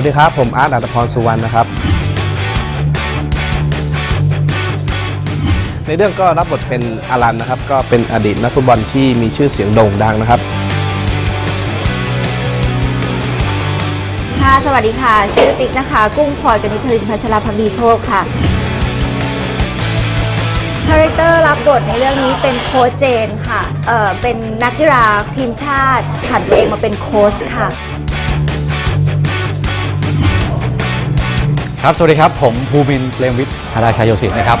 วัสดีครับ ผมอาร์ตอัตพรสุวรรณนะครับ ในเรื่องก็รับบทเป็นอารันนะครับ ก็เป็นอดีตนักฟุตบอลที่มีชื่อเสียงโด่งดังนะครับ ค่ะ สวัสดีค่ะ ชื่อติ๊กนะคะ กุ้งพลอยกนิษฐรินพัชรพักดีโชคค่ะ คาแรคเตอร์รับบทในเรื่องนี้เป็นโค้ชเจนค่ะ เอ่อ เป็นนักกีฬาทีมชาติผันตัวเองมาเป็นโค้ชค่ะ ครับ สวัสดีครับ ผมภูมินเปรมวิทย์ธาราชายโยสิทธ์นะครับ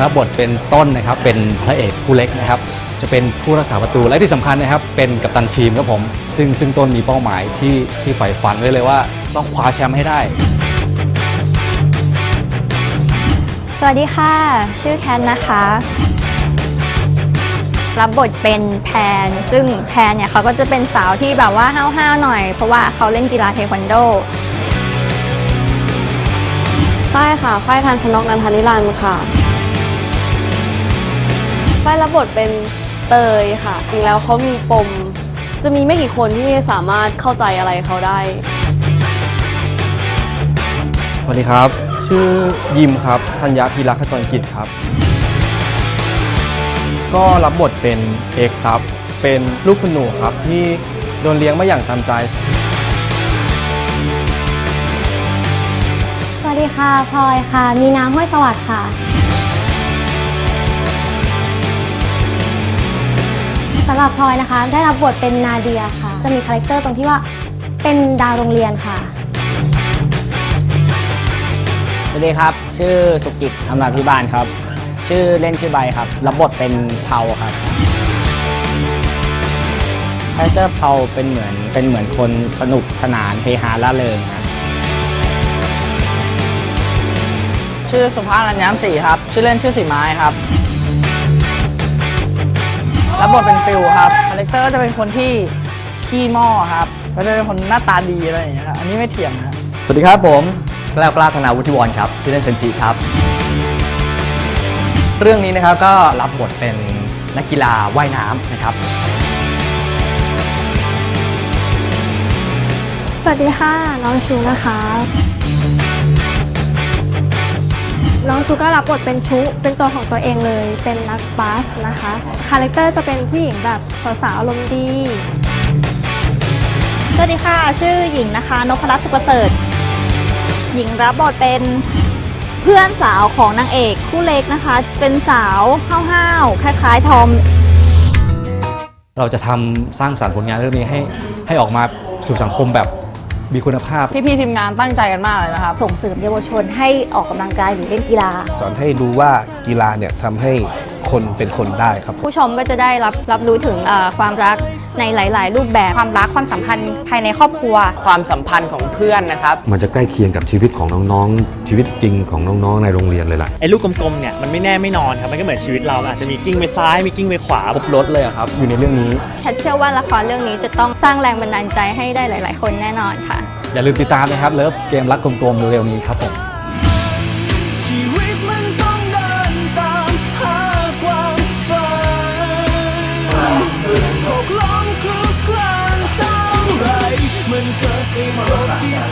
รับบทเป็นต้นนะครับ เป็นพระเอกผู้เล็กนะครับ จะเป็นผู้รักษาประตู และที่สำคัญนะครับ เป็นกัปตันทีมครับผม ซึ่งซึ่งต้นมีเป้าหมายที่ที่ใฝ่ฝันไว้เลยว่า ต้องคว้าแชมป์ให้ได้ สวัสดีค่ะ ชื่อแคนนะคะ รับบทเป็นแพน ซึ่งแพนเนี่ยเขาก็จะเป็นสาวที่แบบว่าห้าวๆหน่อย เพราะว่าเขาเล่นกีฬาเทควันโด ฝ้ายค่ะฝ้ายทันชนกนันทนิรันดร์ค่ะฝ้ายรับบทเป็นเตยค่ะ จริงแล้วเขามีปม จะมีไม่กี่คนที่สามารถเข้าใจอะไรเขาได้ สวัสดีครับ ชื่อยิมครับ ธัญญาพีรักขจรกิจครับ ก็รับบทเป็นเอกครับ เป็นลูกคุณหนูครับที่โดนเลี้ยงมาอย่างตามใจ วัสดีค่ะพลอยค่ะ มีน้ำห้วยสวัสดิ์ค่ะสำหรับพลอยนะคะ ได้รับบทเป็นนาเดียค่ะ จะมีคาแรคเตอร์ตรงที่ว่าเป็นดาวโรงเรียนค่ะ สวัสดีครับ ชื่อสุกิจอำนาจพิบาลครับ ชื่อเล่นชื่อใบครับ รับบทเป็นเผาครับคาแรคเตอร์เผาเป็นเหมือนเป็นเหมือนคนสนุกสนานเฮฮาล่าเริงครั ชื่อสุภาพรัญญามศรีครับ ชื่อเล่นชื่อสีไม้ครับ รับบทเป็นฟิลครับคาแรคเตอร์จะเป็นคนที่ขี้หม้อครับ ก็จะเป็นคนหน้าตาดีอะไรอย่างเงี้ยครับ อันนี้ไม่เถียงนะสวัสดีครับผมกล้าวกล้าธนาวุฒิวรครับที่อเล่นเซนทีครับ เรื่องนี้นะครับก็รับบทเป็นนักกีฬาว่ายน้ำนะครับ สวัสดีค่ะ น้องชูนะคะ น้องชูก็รับบทเป็นชุ เป็นตัวของตัวเองเลย เป็นนักบาสนะคะ คาแรคเตอร์จะเป็นผู้หญิงแบบสาวๆอารมณ์ดี สวัสดีค่ะ ชื่อหญิงนะคะ นพรัตน์สุขประเสริฐ หญิงรับบทเป็นเพื่อนสาวของนางเอกคู่เล็กนะคะ เป็นสาวห้าวๆคล้ายๆทอม เราจะทำสร้างสรรค์ผลงานเรื่องนี้ให้ให้ออกมาสู่สังคมแบบ มีคุณภาพ พี่ๆทีมงานตั้งใจกันมากเลยนะครับ ส่งเสริมเยาวชนให้ออกกำลังกายหรือเล่นกีฬา สอนให้รู้ว่ากีฬาเนี่ยทำให้ คนเป็นคนได้ครับ ผู้ชมก็จะได้รับรับรู้ถึงเอ่อความรักในหลาย ๆ รูปแบบความรักความสัมพันธ์ภายในครอบครัว ความสัมพันธ์ของเพื่อนนะครับ มันจะใกล้เคียงกับชีวิตของน้องๆ ชีวิตจริงของน้องๆ ในโรงเรียนเลยล่ะ ไอ้ลูกกลมๆ เนี่ยมันไม่แน่ไม่นอนครับ มันก็เหมือนชีวิตเรา อาจจะมีกิ้งไปซ้าย มีกิ้งไปขวา ครบรถเลยอะครับ อยู่ในเรื่องนี้แพทย์เชื่อว่าละครเรื่องนี้จะต้องสร้างแรงบันดาลใจให้ได้หลาย ๆ คนแน่นอนค่ะ อย่าลืมติดตามนะครับ เลิฟเกมรักกลมๆเร็วๆนี้ครับผม มันจะ